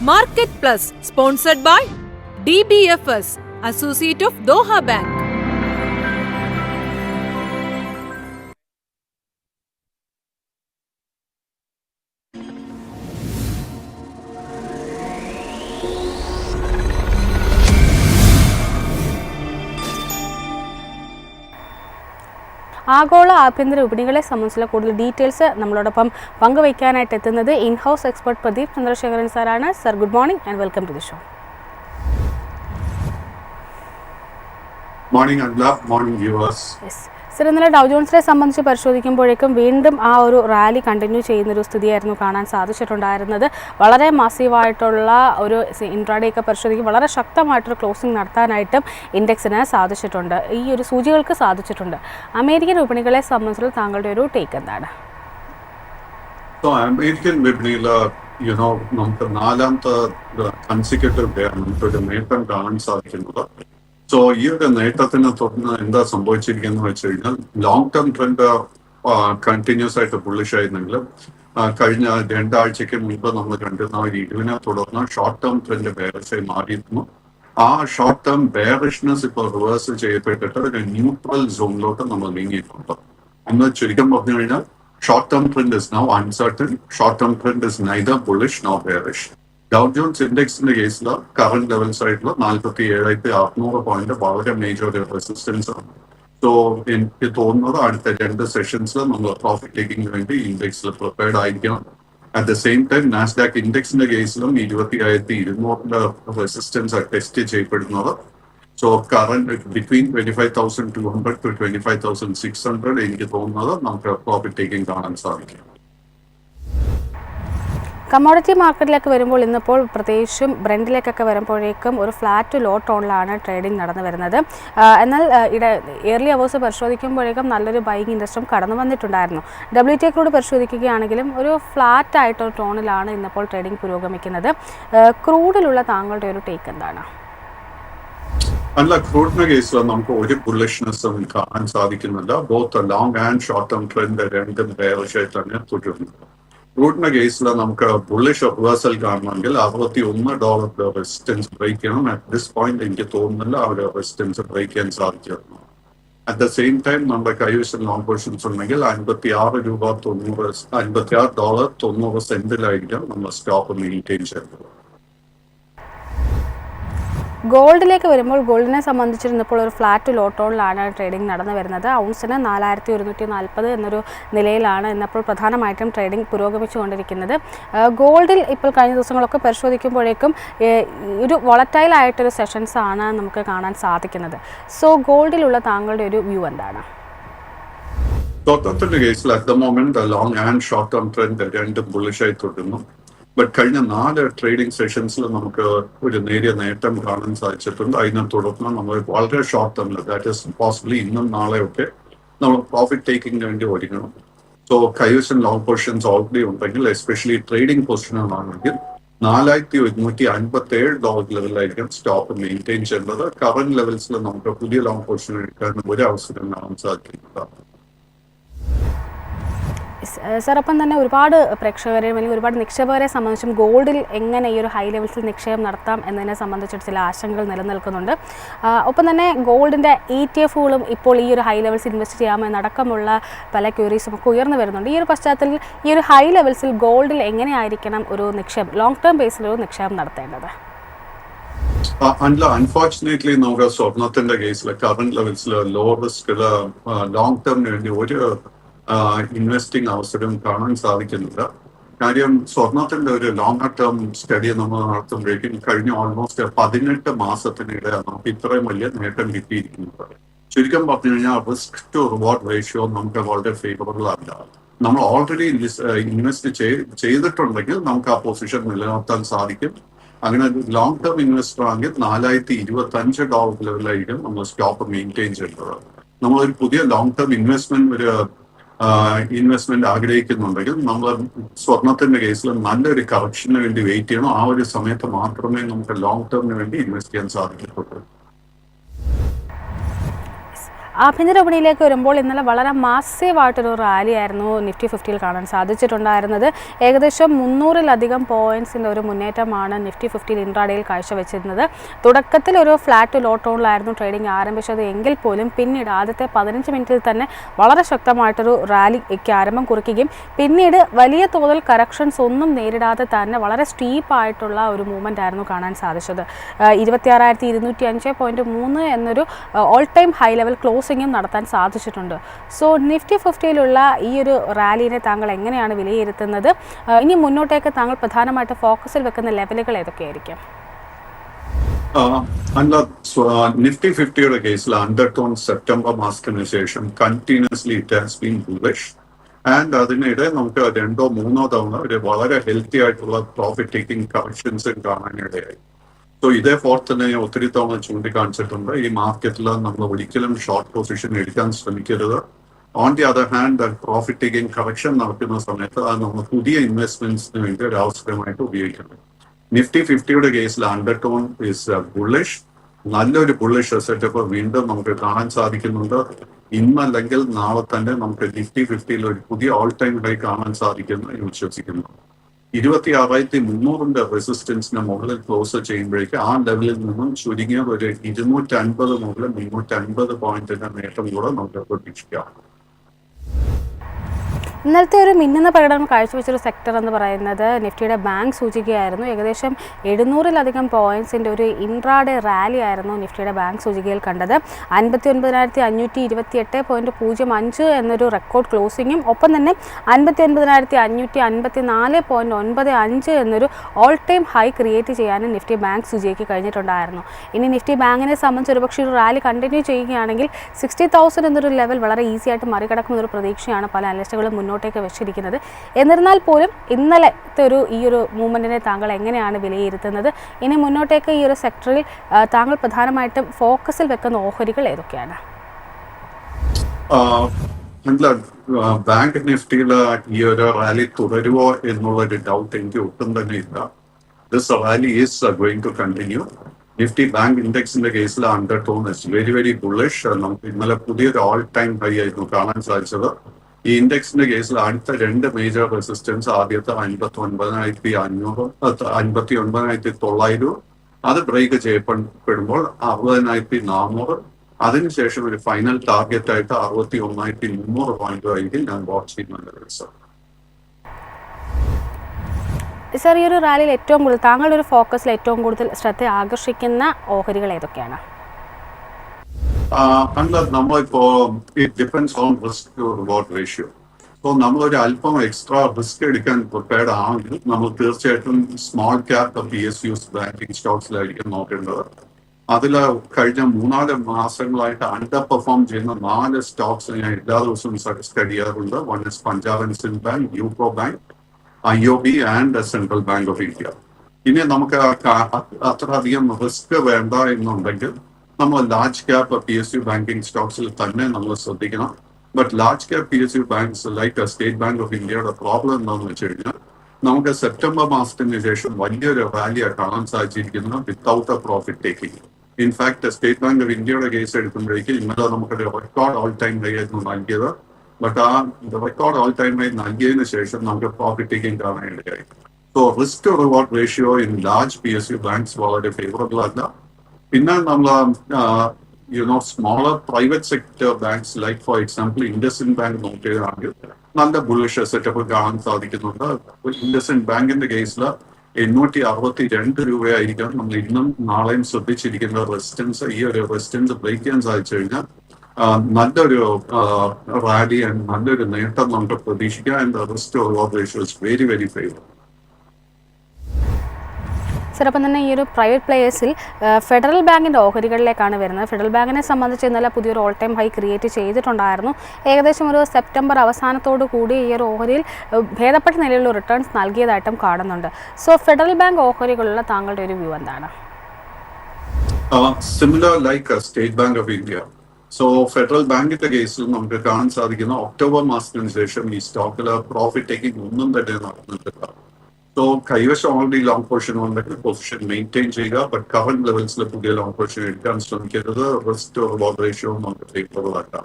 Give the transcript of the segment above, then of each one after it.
Market Plus, sponsored by DBFS, Associate of Doha Bank. ആഗോള ആഭ്യന്തര വിപണികളെ സംബന്ധിച്ചുള്ള കൂടുതൽ ഡീറ്റെയിൽസ് നമ്മളോടൊപ്പം പങ്കുവയ്ക്കാനായിട്ട് എത്തുന്നത് in house expert Pradeep Chandrasekharan സാറാണ്. Sir good morning and welcome to the show. Morning morning. Yes sir ഇന്നലെ ഡൗ ജോൺസിനെ സംബന്ധിച്ച് പരിശോധിക്കുമ്പോഴേക്കും വീണ്ടും ആ ഒരു റാലി കണ്ടിന്യൂ ചെയ്യുന്ന ഒരു സ്ഥിതിയായിരുന്നു കാണാൻ സാധിച്ചിട്ടുണ്ടായിരുന്നത്. വളരെ മാസീവായിട്ടുള്ള ഒരു ഇൻട്രാഡേ ഒക്കെ പരിശോധിക്കും വളരെ ശക്തമായിട്ടൊരു ക്ലോസിംഗ് നടത്താനായിട്ടും ഇൻഡെക്സിന് സാധിച്ചിട്ടുണ്ട്. ഈ ഒരു സൂചികൾക്ക് സാധിച്ചിട്ടുണ്ട്. അമേരിക്കൻ വിപണികളെ സംബന്ധിച്ചുള്ള താങ്കളുടെ ഒരു ടേക്ക് എന്താണ്? യുനോ നമുക്ക് നാലാമത്തെ കൺസിക്യൂട്ടീവ് ഡേ നമുക്കൊരു നേട്ടം കാണാൻ സാധിക്കുന്നത്. സോ ഈ ഒരു നേട്ടത്തിന് തുടർന്ന് എന്താ സംഭവിച്ചിരിക്കുന്നത് വെച്ച് കഴിഞ്ഞാൽ ലോങ് ടേം ട്രെൻഡ് കണ്ടിന്യൂസ് ആയിട്ട് ബുള്ളിഷ് ആയിരുന്നെങ്കിലും ആ, കഴിഞ്ഞ രണ്ടാഴ്ചയ്ക്ക് മുൻപ് നമ്മൾ കണ്ടിരുന്ന ഒരു ഇടിവിനെ തുടർന്ന് ഷോർട്ട് ടേം ട്രെൻഡ് ബേറിഷായി മാറിയിരുന്നു. ആ ഷോർട്ട് ടേം ബേറിഷ്നെസ് ഇപ്പോൾ റിവേഴ്സ് ചെയ്യപ്പെട്ടിട്ട് ഒരു ന്യൂട്രൽ സോണിലോട്ട് നമ്മൾ നീങ്ങിയിട്ടുണ്ട്. എന്ന് ചുരുക്കം പറഞ്ഞു കഴിഞ്ഞാൽ short term trend is now uncertain short term trend is neither bullish no bearish Dow Jones ഇൻഡെക്സിന്റെ കേസിൽ കറന്റ് ലെവൽസ് ആയിട്ടുള്ള നാൽപ്പത്തി ഏഴായിരത്തി അറുന്നൂറ് പോയിന്റ് വളരെ മേജർ ഒരു റെസിസ്റ്റൻസ് ആണ്. സോ എനിക്ക് തോന്നുന്നത് അടുത്ത രണ്ട് സെഷൻസിൽ നമ്മൾ പ്രോഫിറ്റ് ടേക്കിംഗ് വേണ്ടി ഇൻഡെക്സിൽ പ്രിപ്പയർഡ് ആയിരിക്കണം. At the same time Nasdaq ഇൻഡെക്സിന്റെ കേസിലും ഇരുപത്തി ആയിരത്തി ഇരുന്നൂറിന്റെ റെസിസ്റ്റൻസ് ടെസ്റ്റ് ചെയ്യപ്പെടുന്നത്. So current between twenty five thousand two hundred to twenty five thousand six hundred എനിക്ക് തോന്നുന്നത് നമുക്ക് പ്രോഫിറ്റ് ടേക്കിംഗ് കാണാൻ സാധിക്കും. കമ്മോഡിറ്റി മാർക്കറ്റിലേക്ക് വരുമ്പോൾ ഇന്നിപ്പോൾ പ്രത്യേകിച്ചും ബ്രെൻഡിലേക്കൊക്കെ വരുമ്പോഴേക്കും ഒരു ഫ്ലാറ്റ് ലോ ടോണിലാണ് ട്രേഡിംഗ് നടന്നു വരുന്നത്. എന്നാൽ ഇട ഇയർലി അവേഴ്സ് പരിശോധിക്കുമ്പോഴേക്കും നല്ലൊരു ബൈങ് ഇൻട്രസ്റ്റും കടന്നു വന്നിട്ടുണ്ടായിരുന്നു. ഡബ്ല്യു ടി ക്രൂഡ് പരിശോധിക്കുകയാണെങ്കിലും ഒരു ഫ്ലാറ്റ് ആയിട്ടൊരു ടോണിലാണ് ഇന്നിപ്പോൾ ട്രേഡിംഗ് പുരോഗമിക്കുന്നത്. ക്രൂഡിലുള്ള താങ്കളുടെ ഒരു ടേക്ക് എന്താണ്? അല്ല ക്രൂഡിന്റെ കേസിൽ നമുക്ക് ഒരു ബുള്ളിഷ്നെസ്സും കാണാൻ സാധിക്കുന്നില്ല. Both long and short term trend രണ്ടും ബേറിഷായി തന്നെ തുടരുന്നു. ക്രൂഡിന്റെ കേസിൽ നമുക്ക് ബുള്ളിഷ് റിവേഴ്സൽ കാണണമെങ്കിൽ അറുപത്തി ഒന്ന് ഡോളർ റെസിസ്റ്റൻസ് ബ്രേക്ക് ചെയ്യണം. അറ്റ് ദിസ് പോയിന്റ് എനിക്ക് തോന്നുന്നില്ല ഒരു റെസിസ്റ്റൻസ് ബ്രേക്ക് ചെയ്യാൻ സാധിക്കുന്നു അറ്റ് ദ സെയിം ടൈം നമ്മുടെ കൈവശം ലോങ് പൊസിഷൻസ് ഉണ്ടെങ്കിൽ അൻപത്തി ആറ് രൂപ തൊണ്ണൂറ് അൻപത്തി ആറ് ഡോളർ തൊണ്ണൂറ് സെന്റിലായിരിക്കും നമ്മൾ സ്റ്റോക്ക് മെയിന്റെയിൻ ചെയ്യുന്നത്. ഗോൾഡിലേക്ക് വരുമ്പോൾ ഗോൾഡിനെ സംബന്ധിച്ചിരുന്നപ്പോൾ ഒരു ഫ്ലാറ്റ് ലോട്ടോണിലാണ് ട്രേഡിംഗ് നടന്നു വരുന്നത് ഔൺസിന് നാലായിരത്തി ഒരുന്നൂറ്റി നാൽപ്പത് എന്നൊരു നിലയിലാണ് ഇന്നപ്പോൾ പ്രധാനമായിട്ടും ട്രേഡിംഗ് പുരോഗമിച്ചുകൊണ്ടിരിക്കുന്നത് ഗോൾഡിൽ ഇപ്പോൾ കഴിഞ്ഞ ദിവസങ്ങളൊക്കെ പരിശോധിക്കുമ്പോഴേക്കും ഒരു വോളറ്റൈൽ ആയിട്ടൊരു സെഷൻസ് ആണ് നമുക്ക് കാണാൻ സാധിക്കുന്നത് സോ ഗോൾഡിലുള്ള താങ്കളുടെ ഒരു വ്യൂ എന്താണ് സ്വർണത്തിന്റെ കേസിൽ at the moment long and short term trend രണ്ടും ബുള്ളിഷായി തുടരുന്നു ബട്ട് കഴിഞ്ഞ നാല് ട്രേഡിംഗ് സെഷൻസിൽ നമുക്ക് ഒരു നേരിയ നേട്ടം കാണാൻ സാധിച്ചിട്ടുണ്ട്. അതിനെ തുടർന്ന് നമ്മൾ വളരെ ഷോർട്ട് ടേമിൽ ദാറ്റ് ഇസ് പോസിബിളി ഇന്നും നാളെയൊക്കെ നമ്മൾ പ്രോഫിറ്റ് ടേക്കിംഗിന് വേണ്ടി ഒരുങ്ങണം. സോ കൈവശം ലോങ് പൊസിഷൻസ് ഓൾറെഡി ഉണ്ടെങ്കിൽ എസ്പെഷ്യലി ട്രേഡിംഗ് പൊസിഷനുകളാണെങ്കിൽ നാലായിരത്തി ഒരുന്നൂറ്റി അൻപത്തി ഏഴ് ഡോളർ ലെവലിലായിരിക്കും സ്റ്റോക്ക് മെയിന്റെയിൻ ചെയ്യേണ്ടത് കറന്റ് ലെവൽസിൽ നമുക്ക് പുതിയ ലോങ് പൊസിഷൻ എടുക്കാൻ ഒരു അവസരം കാണാൻ സാധിക്കില്ല സർ അപ്പം തന്നെ ഒരുപാട് പ്രേക്ഷകരെ അല്ലെങ്കിൽ ഒരുപാട് നിക്ഷേപകരെ സംബന്ധിച്ചും ഗോൾഡിൽ എങ്ങനെ ഈ ഒരു ഹൈ ലെവൽസിൽ നിക്ഷേപം നടത്താം എന്നതിനെ സംബന്ധിച്ചിട്ട് ചില ആശങ്കകൾ നിലനിൽക്കുന്നുണ്ട്. ഒപ്പം തന്നെ ഗോൾഡിന്റെ ഇ ടി എഫുകളും ഇപ്പോൾ ഈ ഒരു ഹൈ ലെവൽസിൽ ഇൻവെസ്റ്റ് ചെയ്യാമോ ചെയ്യാമെന്നടക്കമുള്ള പല ക്യൂറീസും ഒക്കെ ഉയർന്നു വരുന്നുണ്ട്. ഈ ഒരു പശ്ചാത്തലത്തിൽ ഈ ഒരു ഹൈ ലെവൽസിൽ ഗോൾഡിൽ എങ്ങനെയായിരിക്കണം ഒരു നിക്ഷേപം ലോങ് ടേം ബേസിൽ ഒരു നിക്ഷേപം നടത്തേണ്ടത്? അല്ല അൺഫോർച്ചുനേറ്റ്ലി നമുക്ക് സ്വർണത്തിന്റെ കേസിൽ കറന്റ് ലെവൽസിൽ ലോ റിസ്ക് ലോങ് ടേമിന് വേണ്ടി ഒരു ഇൻവെസ്റ്റിംഗ് അവസരം കാണാൻ സാധിക്കുന്നില്ല. കാര്യം സ്വർണത്തിന്റെ ഒരു ലോങ്ങർ ടേം സ്റ്റഡി നമ്മൾ നടത്തുമ്പോഴേക്കും കഴിഞ്ഞ ഓൾമോസ്റ്റ് പതിനെട്ട് മാസത്തിനിടെ നമുക്ക് ഇത്രയും വലിയ നേട്ടം കിട്ടിയിരിക്കുന്നത്. ചുരുക്കം പറഞ്ഞു കഴിഞ്ഞാൽ റിസ്ക് ടു റിവാർഡ് റേഷ്യോ നമുക്ക് വളരെ ഫേവറബിൾ അല്ല. നമ്മൾ ഓൾറെഡി ഇൻവെസ്റ്റ് ചെയ്തിട്ടുണ്ടെങ്കിൽ നമുക്ക് ആ പൊസിഷൻ നിലനിർത്താൻ സാധിക്കും. അങ്ങനെ ലോങ് ടേം ഇൻവെസ്റ്റർ ആണെങ്കിൽ നാലായിരത്തി ഇരുപത്തി അഞ്ച് ഡോളർ ലെവലായിരിക്കും നമ്മൾ സ്റ്റോക്ക് മെയിന്റെയിൻ ചെയ്യേണ്ടത് നമ്മൾ ഒരു പുതിയ ലോങ് ടേം ഇൻവെസ്റ്റ്മെന്റ് ഒരു ഇൻവെസ്റ്റ്മെന്റ് ആഗ്രഹിക്കുന്നുണ്ടെങ്കിൽ നമ്മൾ സ്വർണത്തിന്റെ കേസിൽ നല്ലൊരു കറക്ഷന് വേണ്ടി വെയിറ്റ് ചെയ്യണം. ആ ഒരു സമയത്ത് മാത്രമേ നമുക്ക് ലോങ് ടേമിന് വേണ്ടി ഇൻവെസ്റ്റ് ചെയ്യാൻ സാധിക്കത്തുള്ളൂ. ആഭ്യന്തര വിപണിയിലേക്ക് വരുമ്പോൾ ഇന്നലെ വളരെ മാസീവായിട്ടൊരു റാലി ആയിരുന്നു നിഫ്റ്റി ഫിഫ്റ്റിയിൽ കാണാൻ സാധിച്ചിട്ടുണ്ടായിരുന്നത്. ഏകദേശം മുന്നൂറിലധികം പോയിന്റ്സിന്റെ ഒരു മുന്നേറ്റമാണ് നിഫ്റ്റി ഫിഫ്റ്റിയിൽ ഇൻട്രാഡേയിൽ കാഴ്ചവെച്ചിരുന്നത്. തുടക്കത്തിൽ ഒരു ഫ്ലാറ്റ് ലോ ടോണിലായിരുന്നു ട്രേഡിംഗ് ആരംഭിച്ചത്. എങ്കിൽ പോലും പിന്നീട് ആദ്യത്തെ പതിനഞ്ച് മിനിറ്റിൽ തന്നെ വളരെ ശക്തമായിട്ടൊരു റാലിക്ക് ആരംഭം കുറിക്കുകയും പിന്നീട് വലിയ തോതിൽ കറക്ഷൻസ് ഒന്നും നേരിടാതെ തന്നെ വളരെ സ്റ്റീപ്പായിട്ടുള്ള ഒരു മൂവ്മെന്റ് ആയിരുന്നു കാണാൻ സാധിച്ചത്. ഇരുപത്തിയാറായിരത്തി ഇരുന്നൂറ്റി അഞ്ച് പോയിന്റ് മൂന്ന് എന്നൊരു ഓൾ ടൈം ഹൈ ലെവൽ ക്ലോസിങ്ങും നടത്താൻ സാധിച്ചിട്ടുണ്ട്. സോ നിഫ്റ്റി ഫിഫ്റ്റിയിലുള്ള ഈ ഒരു റാലിനെ താങ്കൾ എങ്ങനെയാണ് വിലയിരുത്തുന്നത്? ഇനി മുന്നോട്ടേക്ക് താങ്കൾ പ്രധാനമായിട്ട് ഫോക്കസിൽ വെക്കുന്ന ലെവലുകൾ ഏതൊക്കെയായിരിക്കും? നിഫ്റ്റി ഫിഫ്റ്റിയുടെ കേസിൽ അണ്ടർ ടോൺ സെപ്റ്റംബർ മാസത്തിന് ശേഷം continuously it has been bullish and അതിനിടെ നമുക്ക് രണ്ടോ മൂന്നോ തവണ ഒരു വളരെ ഹെൽത്തി ആയിട്ടുള്ള പ്രോഫിറ്റ് ടേക്കിംഗ് കറക്ഷൻസ് കാണാനിടയായി. സോ ഇതേപോലെ തന്നെ ഞാൻ ഒത്തിരി തവണ ചൂണ്ടിക്കാണിച്ചിട്ടുണ്ട്. ഈ മാർക്കറ്റിൽ നമ്മൾ ഒരിക്കലും ഷോർട്ട് പൊസിഷൻ എടുക്കാൻ ശ്രമിക്കരുത്. On the other hand profit taking correction നടക്കുന്ന സമയത്ത് അത് നമ്മൾ പുതിയ ഇൻവെസ്റ്റ്മെന്റ്സിന് വേണ്ടി ഒരു അവസരമായിട്ട് ഉപയോഗിക്കുന്നത് നിഫ്റ്റി ഫിഫ്റ്റിയുടെ കേസിൽ അണ്ടർ ടോൺ ഇസ് ബുള്ളിഷ് നല്ലൊരു ബുള്ളിഷ് സെറ്റപ്പ് വീണ്ടും നമുക്ക് കാണാൻ സാധിക്കുന്നുണ്ട്. ഇന്നല്ലെങ്കിൽ നാളെ തന്നെ നമുക്ക് നിഫ്റ്റി ഫിഫ്റ്റിയിൽ ഒരു പുതിയ ഓൾ ടൈം ഹൈ കാണാൻ സാധിക്കുന്നു എന്ന് വിശ്വസിക്കുന്നു. ഇരുപത്തി ആറായിരത്തി മുന്നൂറിന്റെ റെസിസ്റ്റൻസിന് മുകളിൽ ക്ലോസ് ചെയ്യുമ്പോഴേക്ക് ആ ലെവലിൽ നിന്നും ചുരുങ്ങിയത് ഒരു ഇരുന്നൂറ്റി അൻപത് മുതൽ മുന്നൂറ്റി അൻപത് പോയിന്റിന്റെ നേട്ടം കൂടെ നമുക്ക് പ്രതീക്ഷിക്കാം. ഇന്നലത്തെ ഒരു മിന്നുന്ന പ്രകടനം കാഴ്ചവെച്ചൊരു സെക്ടർ എന്ന് പറയുന്നത് നിഫ്റ്റിയുടെ ബാങ്ക് സൂചികയായിരുന്നു. ഏകദേശം എഴുന്നൂറിലധികം പോയിന്റ്സിന്റെ ഒരു ഇൻട്രാഡേ റാലി ആയിരുന്നു നിഫ്റ്റിയുടെ ബാങ്ക് സൂചികയിൽ കണ്ടത്. അൻപത്തി ഒൻപതിനായിരത്തി അഞ്ഞൂറ്റി ഇരുപത്തി എട്ട് പോയിന്റ് പൂജ്യം അഞ്ച് എന്നൊരു റെക്കോർഡ് ക്ലോസിങ്ങും ഒപ്പം തന്നെ അൻപത്തി ഒൻപതിനായിരത്തി അഞ്ഞൂറ്റി അൻപത്തി നാല് പോയിന്റ് ഒൻപത് അഞ്ച് എന്നൊരു ഓൾ ടൈം ഹൈ ക്രിയേറ്റ് ചെയ്യാനും നിഫ്റ്റി ബാങ്ക് സൂചികയ്ക്ക് കഴിഞ്ഞിട്ടുണ്ടായിരുന്നു. ഇനി നിഫ്റ്റി ബാങ്കിനെ സംബന്ധിച്ച് ഒരുപക്ഷെ ഒരു റാലി കണ്ടിന്യൂ ചെയ്യുകയാണെങ്കിൽ സിക്സ്റ്റി തൗസൻഡ് എന്നൊരു ലെവൽ വളരെ ഈസി ആയിട്ട് മറികടക്കുന്ന ഒരു പ്രതീക്ഷയാണ് പല അനലിസ്റ്റുകളും മുന്നോട്ടേക്ക് വെച്ചിരിക്കുന്നത്. എന്നിരുന്നാൽ പോലും ഇന്നലത്തെ ഒരു ഈ ഒരു മൂവ്മെന്റിനെ താങ്കൾ എങ്ങനെയാണ് വിലയിരുത്തുന്നത്? ഇനി മുന്നോട്ടേക്ക് ഈ ഒരു സെക്ടറിൽ താങ്കൾ പ്രധാനമായിട്ടും ഫോക്കസിൽ വെക്കുന്ന ഓഹരികൾ ഏതൊക്കെയാണ്? ബാങ്ക് നിഫ്റ്റിയിൽ ഈ ഒരു റാലി തുടരുമോ എന്നുള്ള ഒരു ഡൗട്ട് എനിക്ക് ഒട്ടും തന്നെ ഇല്ല. This rally is going to continue Nifty bank ഇൻഡെക്സിന്റെ കേസിൽ under tone very very bullish നമുക്ക് ഇന്നലെ പുതിയൊരു ഓൾ ടൈം ഹൈ ആയിരുന്നു കാണാൻ സാധിച്ചത്. ഈ ഇൻഡെക്സിന്റെ കേസിൽ അടുത്ത രണ്ട് മേജർ റെസിസ്റ്റൻസ് ആദ്യത്തെ അൻപത്തി ഒൻപതിനായിരത്തി അഞ്ഞൂറ് അൻപത്തി ഒൻപതിനായിരത്തി തൊള്ളായിരവും അത് ബ്രേക്ക് ചെയ്യപ്പെടുമ്പോൾ അറുപതിനായിരത്തി നാനൂറ് അതിനുശേഷം ഒരു ഫൈനൽ ടാർഗറ്റ് ആയിട്ട് അറുപത്തി ഒന്നായിരത്തി മുന്നൂറ് പോയിന്റ് ആയിരിക്കും ഞാൻ വാച്ച് ചെയ്യുന്നുണ്ട് സർ സാർ ഈ ഒരു റാലിയിൽ ഏറ്റവും കൂടുതൽ താങ്കളുടെ ഒരു ഫോക്കസിൽ ഏറ്റവും കൂടുതൽ ശ്രദ്ധ ആകർഷിക്കുന്ന ഓഹരികൾ ഏതൊക്കെയാണ്? അല്ല നമ്മളിപ്പോ it depends on risk reward ratio അപ്പോൾ നമ്മളൊരു അല്പം എക്സ്ട്രാ റിസ്ക് എടുക്കാൻ പ്രിപ്പയർഡ് ആണെങ്കിൽ നമ്മൾ തീർച്ചയായിട്ടും small cap P S U's banking സ്റ്റോക്സിലായിരിക്കും നോക്കേണ്ടത്. അതിൽ കഴിഞ്ഞ മൂന്നാൽ മാസങ്ങളായിട്ട് അണ്ടർ പെർഫോം ചെയ്യുന്ന നാല് സ്റ്റോക്സ് ഞാൻ എല്ലാ ദിവസവും സ്റ്റഡി ചെയ്യാറുണ്ട്. One is Punjab and Sind bank UCO bank I O B and central bank of India ഇനി നമുക്ക് അത്രയധികം റിസ്ക് വേണ്ട എന്നുണ്ടെങ്കിൽ നമ്മൾ large cap P S U banking സ്റ്റോക്സിൽ തന്നെ നമ്മൾ ശ്രദ്ധിക്കണം. But large cap P S U banks like state bank of ഇന്ത്യയുടെ പ്രോബ്ലം എന്താണെന്ന് വെച്ച് കഴിഞ്ഞാൽ നമുക്ക് സെപ്റ്റംബർ മാസത്തിന് ശേഷം വലിയൊരു റാലിയാണ് കാണാൻ സാധിച്ചിരിക്കുന്നത് without a profit taking in fact state bank of ഇന്ത്യയുടെ കേസ് എടുക്കുമ്പോഴേക്ക് ഇന്നലെ നമുക്കൊരു റെക്കോർഡ് ഓൾ ടൈം ഹൈ ആയിരുന്നു നൽകിയത്. ബട്ട് ആ റെക്കോർഡ് ഓൾ ടൈം ഹൈ നൽകിയതിനു ശേഷം നമുക്ക് പ്രോഫിറ്റ് ടേക്കിംഗ് കാണാനിടയായി so risk reward ratio in large P S U banks വളരെ ഫേവറബിൾ അല്ല. പിന്നെ നമ്മൾ you know smaller private sector banks like for example IndusInd bank നോക്കുകയാണെങ്കിൽ നല്ല ബുള്ളിഷ് സെറ്റപ്പ് കാണാൻ സാധിക്കുന്നുണ്ട്. ഇൻഡസിൻ ബാങ്കിന്റെ കേസിൽ എണ്ണൂറ്റി അറുപത്തി രണ്ട് രൂപയായിരിക്കാം നമ്മൾ ഇന്നും നാളെയും ശ്രദ്ധിച്ചിരിക്കുന്ന റെസിസ്റ്റൻസ് ഈ ഒരു റെസിസ്റ്റൻസ് ബ്രേക്ക് ചെയ്യാൻ സാധിച്ചു കഴിഞ്ഞാൽ നല്ലൊരു റാലി ആൻഡ് നല്ലൊരു നേട്ടം നമുക്ക് പ്രതീക്ഷിക്കാം. And risk reward ratio very very favour sir അപ്പം തന്നെ ഈ ഒരു പ്രൈവറ്റ് പ്ലേയേഴ്സിൽ ഫെഡറൽ ബാങ്കിന്റെ ഓഹരികളിലേക്കാണ് വരുന്നത്. ഫെഡറൽ ബാങ്കിനെ സംബന്ധിച്ച് ഇന്നലെ പുതിയൊരു ഓൾ ടൈം ഹൈ ക്രിയേറ്റ് ചെയ്തിട്ടുണ്ടായിരുന്നു. ഏകദേശം ഒരു സെപ്റ്റംബർ അവസാനത്തോടു കൂടി ഈ ഒരു ഓഹരിയിൽ ഭേദപ്പെട്ട നിലയിലുള്ള റിട്ടേൺസ് നൽകിയതായിട്ടും കാണുന്നുണ്ട്. സോ ഫെഡറൽ ബാങ്ക് ഓഹരികളുള്ള താങ്കളുടെ ഒരു വ്യൂ എന്താണ്? Similar like state bank of India so federal ബാങ്കിന്റെ കേസിൽ നമുക്ക് കാണാൻ സാധിക്കുന്ന ഒക്ടോബർ മാസത്തിന് ശേഷം ഈ സ്റ്റോക്കിൽ പ്രോഫിറ്റ് ടേക്കിംഗ് ഒന്നും തന്നെ നടന്നിട്ടില്ല. സോ കൈവശം ഓൾറെഡി ലോങ് പൊസിഷൻ ഉണ്ടെങ്കിൽ പൊസിഷൻ മെയിന്റെയിൻ ചെയ്യുക. ബട്ട് കറന്റ് ലെവൽസിൽ പുതിയ ലോങ് പൊസിഷൻ എടുക്കാൻ ശ്രമിക്കരുത്. റിസ്ക് ബോർഡ് റേഷ്യോ നമുക്ക് ഫേവറബിൾ ആക്കാം.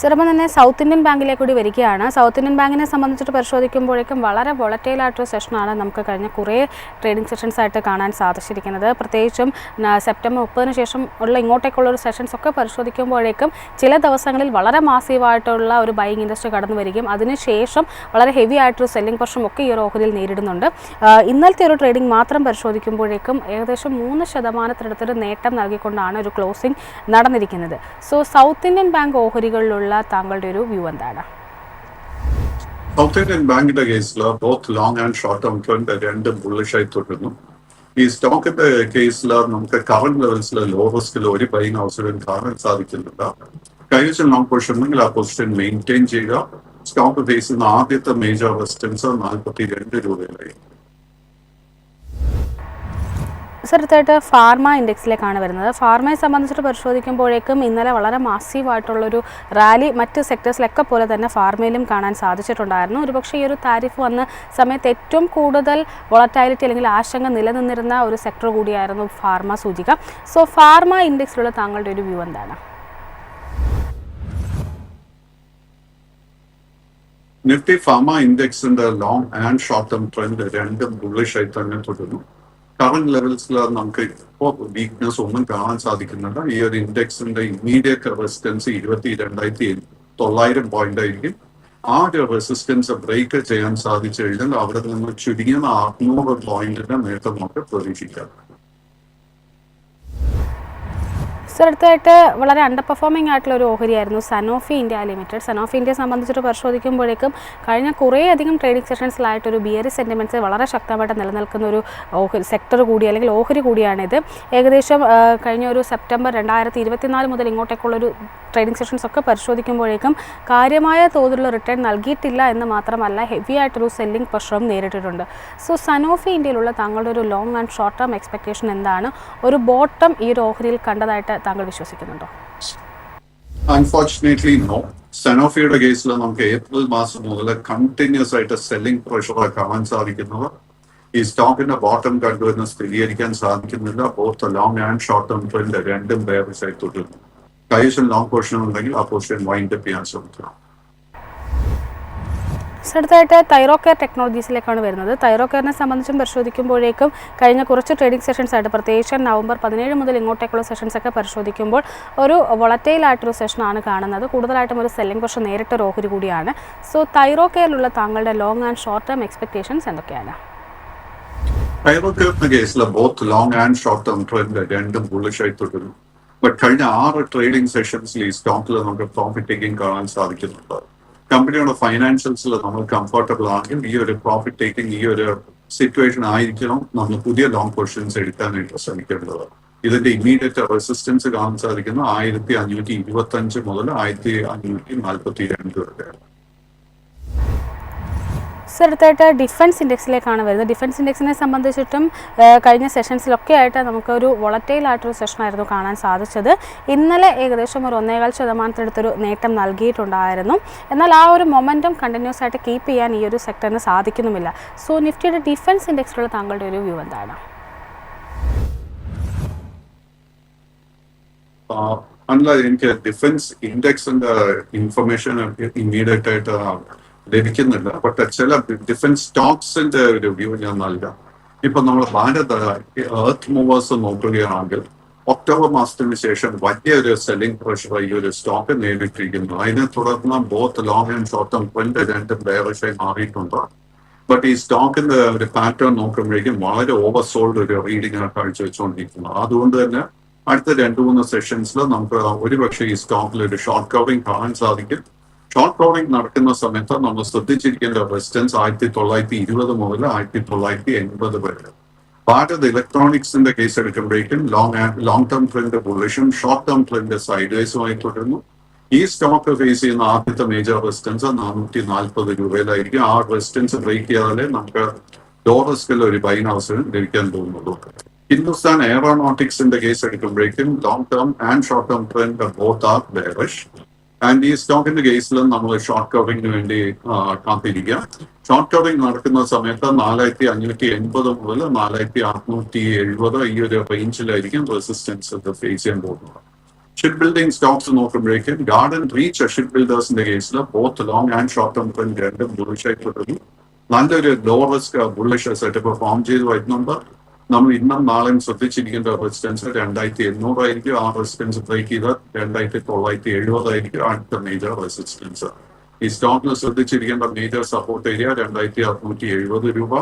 ചിലപ്പോൾ തന്നെ സൗത്ത് ഇന്ത്യൻ ബാങ്കിലേക്ക് കൂടി വരികയാണ്. സൗത്ത് ഇന്ത്യൻ ബാങ്കിനെ സംബന്ധിച്ചിട്ട് പരിശോധിക്കുമ്പോഴേക്കും വളരെ വൊളറ്റൈൽ ആയിട്ടൊരു സെഷനാണ് നമുക്ക് കഴിഞ്ഞ കുറേ ട്രേഡിംഗ് സെഷൻസ് ആയിട്ട് കാണാൻ സാധിച്ചിരിക്കുന്നത്. പ്രത്യേകിച്ചും സെപ്റ്റംബർ മുപ്പതിന് ശേഷം ഉള്ള ഇങ്ങോട്ടേക്കുള്ളൊരു സെഷൻസ് ഒക്കെ പരിശോധിക്കുമ്പോഴേക്കും ചില ദിവസങ്ങളിൽ വളരെ മാസീവായിട്ടുള്ള ഒരു ബൈങ് ഇൻഡസ്ട്രി കടന്നു വരികയും അതിനുശേഷം വളരെ ഹെവി ആയിട്ടൊരു സെല്ലിംഗ് പ്രഷറും ഒക്കെ ഈ ഒരു ഓഹരിയിൽ നേരിടുന്നുണ്ട്. ഇന്നലത്തെ ഒരു ട്രേഡിംഗ് മാത്രം പരിശോധിക്കുമ്പോഴേക്കും ഏകദേശം മൂന്ന് ശതമാനത്തിനടുത്തൊരു നേട്ടം നൽകിക്കൊണ്ടാണ് ഒരു ക്ലോസിംഗ് നടന്നിരിക്കുന്നത്. സോ സൗത്ത് ഇന്ത്യൻ ബാങ്ക് ഓഹരികളിലുള്ള താങ്കളുടെ ഒരു വ്യൂ എന്താണ്? സൗത്ത് ഇന്ത്യൻ ബാങ്കിന്റെ കേസിൽ both long and short term trend രണ്ടും ബുള്ളിഷായി തുടരുന്നു. ഈ സ്റ്റോക്കിന്റെ കേസിൽ നമുക്ക് കറന്റ് ലെവൽസിൽ ലോ റിസ്കിൽ ഒരു ബൈങ് അവസരം കാണാൻ സാധിക്കുന്നില്ല. കൈവശം ലോങ് പൊസിഷൻ ഉണ്ടെങ്കിൽ ആ പൊസിഷൻ മെയിന്റെയിൻ ചെയ്യുക. സ്റ്റോക്ക് ഫേസ് ചെയ്യുന്ന ആദ്യത്തെ മേജർ റെസിസ്റ്റൻസ് നാൽപ്പത്തി രണ്ട് രൂപയിലായി. അടുത്തായിട്ട് ഫാർമ ഇൻഡെക്സിലേക്കാണ് വരുന്നത്. ഫാർമയെ സംബന്ധിച്ചിട്ട് പരിശോധിക്കുമ്പോഴേക്കും ഇന്നലെ വളരെ മാസീവായിട്ടുള്ളൊരു റാലി മറ്റ് സെക്ടേഴ്സിലൊക്കെ പോലെ തന്നെ ഫാർമയിലും കാണാൻ സാധിച്ചിട്ടുണ്ടായിരുന്നു. ഒരുപക്ഷെ ഈ ഒരു താരിഫ് വന്ന സമയത്ത് ഏറ്റവും കൂടുതൽ വോളറ്റാലിറ്റി അല്ലെങ്കിൽ ആശങ്ക നിലനിന്നിരുന്ന ഒരു സെക്ടർ കൂടിയായിരുന്നു ഫാർമ സൂചിക. സോ ഫാർമ ഇൻഡെക്സിലുള്ള താങ്കളുടെ ഒരു വ്യൂ എന്താണ്? Nifty pharma ഇൻഡെക്സിന്റെ long and short term trend രണ്ടും ബുള്ളിഷ് ആയി തന്നെ തുടരുന്നു. കറന്റ് ലെവൽസിൽ അത് നമുക്ക് ഇപ്പോൾ വീക്ക്നെസ് ഒന്നും കാണാൻ സാധിക്കുന്നുണ്ട് ഈ ഒരു ഇൻഡെക്സിന്റെ ഇമ്മീഡിയറ്റ് റെസിസ്റ്റൻസ് ഇരുപത്തി രണ്ടായിരത്തി തൊള്ളായിരം പോയിന്റ് ആയിരിക്കും. ആ ഒരു റെസിസ്റ്റൻസ് ബ്രേക്ക് ചെയ്യാൻ സാധിച്ചു കഴിഞ്ഞാൽ അവിടെ നിന്ന് ചുരുങ്ങിയ അറുന്നൂറ് പോയിന്റിന്റെ നേട്ടം നമുക്ക് പ്രതീക്ഷിക്കാം. സർ അടുത്തായിട്ട് വളരെ അണ്ടർ പെർഫോമിംഗ് ആയിട്ടുള്ള ഒരു ഓഹരിയായിരുന്നു സനോഫി ഇന്ത്യ ലിമിറ്റഡ് സനോഫി ഇന്ത്യയെ സംബന്ധിച്ചിട്ട് പരിശോധിക്കുമ്പോഴേക്കും കഴിഞ്ഞ കുറേ അധികം ട്രേഡിംഗ് സെഷൻസിലായിട്ട് ഒരു ബിയറി സെന്റിമെന്റ്സ് വളരെ ശക്തമായിട്ട് നിലനിൽക്കുന്ന ഒരു ഓഹരി സെക്ടർ കൂടി അല്ലെങ്കിൽ ഓഹരി കൂടിയാണിത്. ഏകദേശം കഴിഞ്ഞ ഒരു സെപ്റ്റംബർ രണ്ടായിരത്തി ഇരുപത്തിനാല് മുതൽ ഇങ്ങോട്ടേക്കുള്ളൊരു ട്രേഡിംഗ് സെഷൻസ് ഒക്കെ പരിശോധിക്കുമ്പോഴേക്കും കാര്യമായ തോതിലുള്ള റിട്ടേൺ നൽകിയിട്ടില്ല എന്ന് മാത്രമല്ല ഹെവി ആയിട്ടൊരു സെല്ലിംഗ് പ്രഷറും നേരിട്ടിട്ടുണ്ട്. സോ സനോഫി ഇന്ത്യയിലുള്ള താങ്കളുടെ ഒരു long and short term expectation എന്താണ്? ഒരു ബോട്ടം ഈ ഒരു ഓഹരിയിൽ കണ്ടതായിട്ട് താങ്കൾ വിശ്വസിക്കുന്നുണ്ടോ? അൺഫോർച്ചുനേറ്റ്ലി നോ സെനോഫിയുടെ കേസിൽ നമുക്ക് ഏപ്രിൽ മാസം മുതൽ കണ്ടിന്യൂസ് ആയിട്ട് സെല്ലിംഗ് പ്രഷർ കാണാൻ സാധിക്കുന്നത് ഈ സ്റ്റോക്കിന്റെ ബോട്ടം കണ്ടുവരുന്ന സ്ഥിരീകരിക്കാൻ സാധിക്കുന്നില്ല. Both long and short term trend രണ്ടും ബേബിസ് ആയി തുടരുന്നു. കൈവശം ലോങ് പൊസിഷൻ ഉണ്ടെങ്കിൽ ആ പൊസിഷൻ വൈൻഡപ്പ് ചെയ്യാൻ ശ്രമിക്കണം. അടുത്തായിട്ട് തൈറോ കെയർ ടെക്നോളജീസിലേക്കാണ് വരുന്നത്. തൈറോ കെയറിനെ സംബന്ധിച്ചും പരിശോധിക്കുമ്പോഴേക്കും കഴിഞ്ഞ കുറച്ച് ട്രേഡിംഗ് സെഷൻസ് ആയിട്ട് പ്രത്യേകിച്ച് നവംബർ പതിനേഴ് മുതൽ ഇങ്ങോട്ടേക്കുള്ള സെഷൻസ് ഒക്കെ പരിശോധിക്കുമ്പോൾ ഒരു വൊളറ്റൈൽ ആയിട്ടൊരു സെഷനാണ് കാണുന്നത്. കൂടുതലായിട്ടും ഒരു സെല്ലിംഗ് പ്രഷർ നേരിട്ട ഒരു ഓഹരി കൂടിയാണ്. സോ തൈറോ കെയറിലുള്ള താങ്കളുടെ long and short term expectations എന്തൊക്കെയാണ്? Both long and short term bullish ആയി ബട്ട് കഴിഞ്ഞ ആറ് ട്രേഡിംഗ് സെഷൻസിൽ ഈ സ്റ്റോക്കിൽ നമുക്ക് പ്രോഫിറ്റ് ടേക്കിംഗ് കാണാൻ സാധിക്കുന്നുണ്ട്. കമ്പനിയുടെ ഫൈനാൻഷ്യൽസിൽ നമ്മൾ കംഫർട്ടബിൾ ആണെങ്കിൽ ഈ ഒരു പ്രോഫിറ്റ് ടേക്കിംഗ് ഈ ഒരു സിറ്റുവേഷൻ ആയിരിക്കണം നമ്മൾ പുതിയ ലോങ് പൊസിഷൻസ് എടുക്കാനായിട്ട് ശ്രമിക്കേണ്ടത്. ഇതിന്റെ ഇമ്മീഡിയറ്റ് റെസിസ്റ്റൻസ് കാണാൻ സാധിക്കുന്ന ആയിരത്തി അഞ്ഞൂറ്റി ഇരുപത്തി അഞ്ച് മുതൽ ആയിരത്തി അഞ്ഞൂറ്റി നാൽപ്പത്തി രണ്ട് വരെ സോ അടുത്തായിട്ട് ഡിഫൻസ് ഇൻഡെക്സിലേക്കാണ് വരുന്നത്. ഡിഫൻസ് ഇൻഡെക്സിനെ സംബന്ധിച്ചിട്ടും കഴിഞ്ഞ സെഷൻസിലൊക്കെ ആയിട്ട് നമുക്കൊരു വൊളറ്റൈൽ ആയിട്ടൊരു സെഷനായിരുന്നു കാണാൻ സാധിച്ചത്. ഇന്നലെ ഏകദേശം ഒരു ഒന്നേകാൽ ശതമാനത്തിനടുത്തൊരു നേട്ടം നൽകിയിട്ടുണ്ടായിരുന്നു. എന്നാൽ ആ ഒരു മൊമെന്റം കണ്ടിന്യൂസ് ആയിട്ട് കീപ്പ് ചെയ്യാൻ ഈ ഒരു സെക്ടറിന് സാധിക്കുന്നുമില്ല. സോ നിഫ്റ്റിയുടെ ഡിഫൻസ് ഇൻഡെക്സിലുള്ള താങ്കളുടെ ഒരു വ്യൂ എന്താണ്? അല്ല എനിക്ക് ഡിഫൻസ് ഇൻഡെക്സിന്റെ ഇൻഫർമേഷൻ ഇമ്മീഡിയറ്റ് ആയിട്ട് ലഭിക്കുന്നില്ല. ബട്ട് ചില ഡിഫൻസ് സ്റ്റോക്സിന്റെ ഒരു വ്യൂ ഞാൻ നൽകാം. ഇപ്പൊ നമ്മൾ ഭാരത എർത്ത് മൂവേഴ്സ് നോക്കുകയാണെങ്കിൽ ഒക്ടോബർ മാസത്തിന് ശേഷം വലിയൊരു സെല്ലിംഗ് പ്രഷർ ഈ ഒരു സ്റ്റോക്ക് നേരിട്ടിരിക്കുന്നു. അതിനെ തുടർന്ന് both long and short term രണ്ടും ബേറിഷായി മാറിയിട്ടുണ്ട്. ബട്ട് ഈ സ്റ്റോക്കിന്റെ ഒരു പാറ്റേൺ നോക്കുമ്പോഴേക്കും വളരെ ഓവർ സോൾഡ് ഒരു റീഡിംഗ് ആണ് കാഴ്ചവെച്ചുകൊണ്ടിരിക്കുന്നത്. അതുകൊണ്ട് തന്നെ അടുത്ത രണ്ട് മൂന്ന് സെഷൻസിൽ നമുക്ക് ഒരുപക്ഷെ ഈ സ്റ്റോക്കിൽ ഒരു ഷോർട്ട് കവറിംഗ് കാണാൻ സാധിക്കും. ഷോർട്ട് കവറിംഗ് നടക്കുന്ന സമയത്ത് നമ്മൾ ശ്രദ്ധിച്ചിരിക്കേണ്ട റെസിസ്റ്റൻസ് ആയിരത്തി തൊള്ളായിരത്തി ഇരുപത് മുതൽ ആയിരത്തി തൊള്ളായിരത്തി എൺപത് വരെ. ഭാരത് ഇലക്ട്രോണിക്സിന്റെ കേസ് എടുക്കുമ്പോഴേക്കും ലോങ് ലോങ് ടേം ട്രെൻഡ് ബുള്ളിഷും ഷോർട്ട് ടേം ട്രെൻഡ് സൈഡ്വേസുമായി തുടരുന്നു. ഈ സ്റ്റോക്ക് ഫേസ് ചെയ്യുന്ന ആദ്യത്തെ മേജർ റെസിസ്റ്റൻസ് നാനൂറ്റി നാൽപ്പത് രൂപയിലായിരിക്കും. ആ റെസിസ്റ്റൻസ് ബ്രേക്ക് ചെയ്താലേ നമുക്ക് ലോ റിസ്കിൽ ഒരു ബൈൻ അവസരം ലഭിക്കാൻ പോകുന്നുള്ളൂ ഹിന്ദുസ്ഥാൻ എയറോനോട്ടിക്സിന്റെ case എടുക്കുമ്പോഴേക്കും long term and short term trend both are bearish and ഈ സ്റ്റോക്കിന്റെ കേസിലും നമ്മൾ ഷോർട്ട് കവറിംഗിന് വേണ്ടി കാത്തിരിക്കുക. ഷോർട്ട് കവറിംഗ് നടക്കുന്ന സമയത്ത് നാലായിരത്തി അഞ്ഞൂറ്റി എൺപത് മുതൽ നാലായിരത്തി അറുന്നൂറ്റി എഴുപത് ഈ ഒരു റേഞ്ചിലായിരിക്കും റെസിസ്റ്റൻസ് ഫേസ് ചെയ്യാൻ പോകുന്നത്. ഷിപ്പ് ബിൽഡിംഗ് സ്റ്റോക്സ് നോക്കുമ്പോഴേക്കും ഗാർഡൻ റീച്ച് ഷിപ്പ് ബിൽഡേഴ്സിന്റെ കേസിൽ both long and short term trend രണ്ടും ബുള്ളിഷായി തുടങ്ങി. നല്ലൊരു low risk bullish setup form ചെയ്ത്. വരുന്നുണ്ട് നമ്മൾ ഇന്നും നാളെയും ശ്രദ്ധിച്ചിരിക്കേണ്ട റെസിഡൻസ് രണ്ടായിരത്തി എണ്ണൂറായിരിക്കും. ആ റെസിഡൻസ് ബ്രേക്ക് ചെയ്ത് രണ്ടായിരത്തി തൊള്ളായിരത്തി എഴുപതായിരിക്കും അടുത്ത മേജർ റെസിസ്റ്റൻസ് ഈ സ്റ്റോക്കിൽ ശ്രദ്ധിച്ചിരിക്കേണ്ട മേജർ സപ്പോർട്ട് ഏരിയ രണ്ടായിരത്തി അറുന്നൂറ്റി എഴുപത് രൂപ.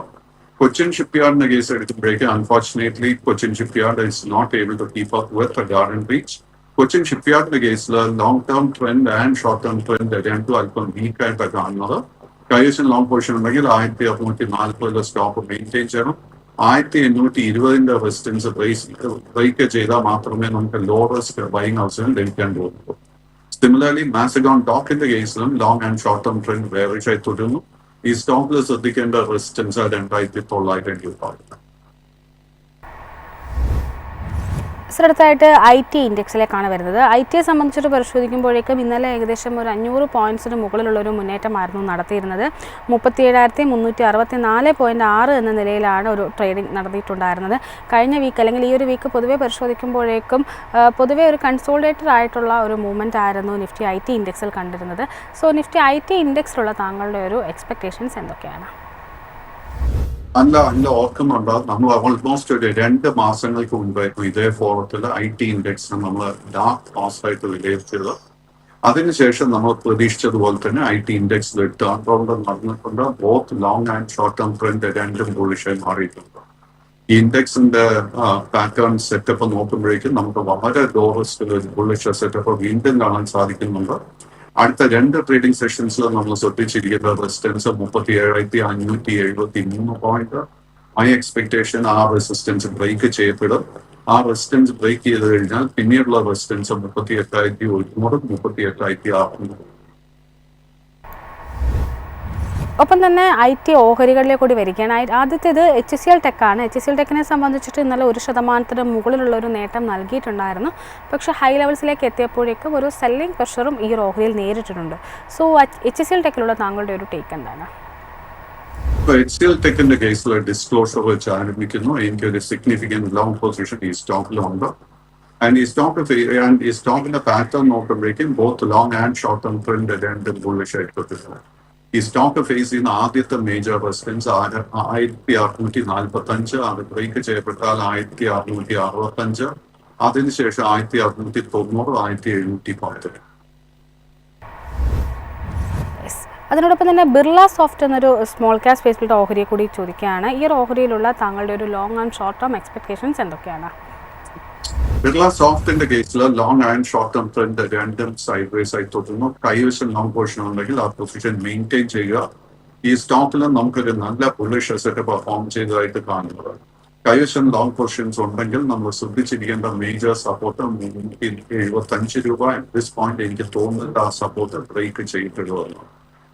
കൊച്ചിൻ ഷിപ്പ്യാർഡിന്റെ case എടുക്കുമ്പോഴേക്കും unfortunately Cochin shipyard is not able to keep up with garden reach Cochin ഷിപ്പ്യാർഡിന്റെ കേസിൽ long term trend and short term trend രണ്ടും അല്പം വീക്ക് ആയിട്ടാണ് കാണുന്നത്. കൈവശം ലോങ് പൊസിഷൻ ഉണ്ടെങ്കിൽ ആയിരത്തി അറുന്നൂറ്റി നാൽപ്പതിലെ സ്റ്റോക്ക് മെയിന്റെയിൻ ചെയ്യണം. ആയിരത്തി എണ്ണൂറ്റി ഇരുപതിന്റെ റെസിസ്റ്റൻസ് ബ്രേക്ക് ചെയ്താൽ മാത്രമേ നമുക്ക് ലോ റിസ്ക് ബൈങ് അവസരം ലഭിക്കാൻ പോകുള്ളൂ. സിമിലർലി മാസഗോൺ ഡോക്കിന്റെ കേസിലും long and short term trend വേറെ തുടരുന്നു. ഈ സ്റ്റോക്കിൽ ശ്രദ്ധിക്കേണ്ട റെസിസ്റ്റൻസ് രണ്ടായിരത്തി തൊള്ളായിരം രൂപ സർ അടുത്തായിട്ട് ഐ ടി ഇൻഡെക്സിലേക്കാണ് വരുന്നത്. ഐ ടിയെ സംബന്ധിച്ചിട്ട് പരിശോധിക്കുമ്പോഴേക്കും ഇന്നലെ ഏകദേശം ഒരു അഞ്ഞൂറ് പോയിന്റ്സിന് മുകളിലുള്ള ഒരു മുന്നേറ്റമായിരുന്നു നടത്തിയിരുന്നത്. മുപ്പത്തി ഏഴായിരത്തി മുന്നൂറ്റി അറുപത്തി നാല് പോയിന്റ് ആറ് എന്ന നിലയിലാണ് ഒരു ട്രേഡിംഗ് നടത്തിയിട്ടുണ്ടായിരുന്നത് കഴിഞ്ഞ വീക്ക് അല്ലെങ്കിൽ ഈ ഒരു വീക്ക് പൊതുവെ പരിശോധിക്കുമ്പോഴേക്കും പൊതുവേ ഒരു കൺസോൾഡേറ്റഡ് ആയിട്ടുള്ള ഒരു മൂവ്മെന്റ് ആയിരുന്നു നിഫ്റ്റി ഐ ടി ഇൻഡെക്സിൽ കണ്ടിരുന്നത്. സോ നിഫ്റ്റി ഐ ടി ഇൻഡെക്സിലുള്ള താങ്കളുടെ ഒരു എക്സ്പെക്ടേഷൻസ് എന്തൊക്കെയാണ്? അല്ല അല്ല ഓർക്കുന്നുണ്ട്? നമ്മൾ ഓൾമോസ്റ്റ് ഒരു രണ്ട് മാസങ്ങൾക്ക് മുമ്പായിരുന്നു ഇതേ ഫോറത്തിൽ ഐ ടി ഇൻഡെക്സ് നമ്മൾ ഡാർക്ക് കോസ്റ്റ് ആയിട്ട് വിലയിരുത്തിയത്. അതിനുശേഷം നമ്മൾ പ്രതീക്ഷിച്ചതുപോലെ തന്നെ ഐ ടി ഇൻഡെക്സിൽ ടേൺ നടന്നിട്ടുണ്ട്. Both long and short term trend രണ്ടും ബുളിഷായി മാറിയിട്ടുണ്ട്. ഈ ഇൻഡെക്സിന്റെ പാറ്റേൺ സെറ്റപ്പ് നോക്കുമ്പോഴേക്കും നമുക്ക് വളരെ ലോ പൊളിഷ സെറ്റപ്പ് വീണ്ടും കാണാൻ സാധിക്കുന്നുണ്ട്. അടുത്ത രണ്ട് ട്രേഡിംഗ് സെഷൻസിൽ നമ്മൾ ശ്രദ്ധിച്ചിരിക്കുന്ന റെസിസ്റ്റൻസ് മുപ്പത്തി ഏഴായിരത്തി അഞ്ഞൂറ്റി എഴുപത്തി മൂന്ന് പോയിന്റ് മൈ എക്സ്പെക്ടേഷൻ ആ റെസിസ്റ്റൻസ് ബ്രേക്ക് ചെയ്യപ്പെടും. ആ റെസിസ്റ്റൻസ് ബ്രേക്ക് ചെയ്ത് കഴിഞ്ഞാൽ പിന്നീടുള്ള റെസിസ്റ്റൻസ് മുപ്പത്തി എട്ടായിരത്തി ഒരുന്നൂറ് മുപ്പത്തി എട്ടായിരത്തി അറുന്നൂറ്. ഒപ്പം തന്നെ ഐ ടി ഓഹരികളിലേക്ക് കൂടി വരികയാണ്. ആദ്യത്തെ ആദ്യത്തേത് എച്ച് സി എൽ ടെക്കാണ് എച്ച് സി എൽ ടെക്കിനെ സംബന്ധിച്ചിട്ട് ഇന്നലെ ഒരു ശതമാനത്തിന് മുകളിലുള്ള ഒരു നേട്ടം നൽകിയിട്ടുണ്ടായിരുന്നു. പക്ഷേ ഹൈ ലെവൽസിലേക്ക് എത്തിയപ്പോഴേക്കും ഒരു സെല്ലിംഗ് പ്രഷറും ഈ ഓഹരിയിൽ നേരിട്ടിട്ടുണ്ട്. സോ എച്ച് സി എൽ ടെക്കിലുള്ള താങ്കളുടെ ഒരു ടേക്ക് എന്താണ്? എച്ച് സി എൽ ടെക്കിന്റെ കേസിൽ ഡിസ്ക്ലോഷർ വെച്ച് ആരംഭിക്കുന്നു. എനിക്ക് ഒരു സിഗ്നിഫിക്കന്റ് ലോങ് പൊസിഷൻ ഈ സ്റ്റോക്കിലുണ്ട് ആൻഡ് ഈ സ്റ്റോക്ക് ആൻഡ് ഈ സ്റ്റോക്കിന്റെ pattern നോക്കുമ്പോഴേക്കും both long and short term trend രണ്ടും ബുള്ളിഷ് ആയിട്ട് ഈ സ്റ്റോക്ക് ഫേസ് ചെയ്യുന്ന ആദ്യത്തെ മേജർ റെസിഡൻസ് ആയിരത്തി അറുന്നൂറ്റി നാൽപ്പത്തി അഞ്ച് അത് ബ്രേക്ക് ചെയ്യപ്പെട്ടാൽ ആയിരത്തി അറുന്നൂറ്റി അറുപത്തി അഞ്ച് അതിനുശേഷം ആയിരത്തി അറുന്നൂറ്റി തൊണ്ണൂറ് ആയിരത്തി എഴുന്നൂറ്റി പത്ത് അതിനോടൊപ്പം തന്നെ ബിർള സോഫ്റ്റ് എന്നൊരു സ്മോൾ ക്യാപ് സ്പേസിലുള്ള ഓഹരിയെ കൂടി ചോദിക്കുകയാണ്. ഈ ഒരു ഓഹരിയിലുള്ള താങ്കളുടെ ഒരു long and short term expectations എന്തൊക്കെയാണ്? ബിർള സോഫ്റ്റിന്റെ കേസിൽ long and short term trend രണ്ടും സൈഡ് വേസ് ആയി തുടരുന്നു കൈവശം ലോങ് പൊസിഷൻ ഉണ്ടെങ്കിൽ ആ പൊസിഷൻ മെയിന്റെയിൻ ചെയ്യുക ഈ സ്റ്റോക്കിൽ നമുക്കൊരു നല്ല ബുള്ളിഷ് സെറ്റ് പെർഫോം ചെയ്തതായിട്ട് കാണുന്നത് കൈവശം ലോങ് പൊസിഷൻസ് ഉണ്ടെങ്കിൽ നമ്മൾ ശ്രദ്ധിച്ചിരിക്കേണ്ട മേജർ സപ്പോർട്ട് എഴുപത്തഞ്ച് രൂപ ദിസ് പോയിന്റ് എനിക്ക് തോന്നുന്നുണ്ട് ആ സപ്പോർട്ട് ബ്രേക്ക് ചെയ്തിട്ടുള്ളതാണ്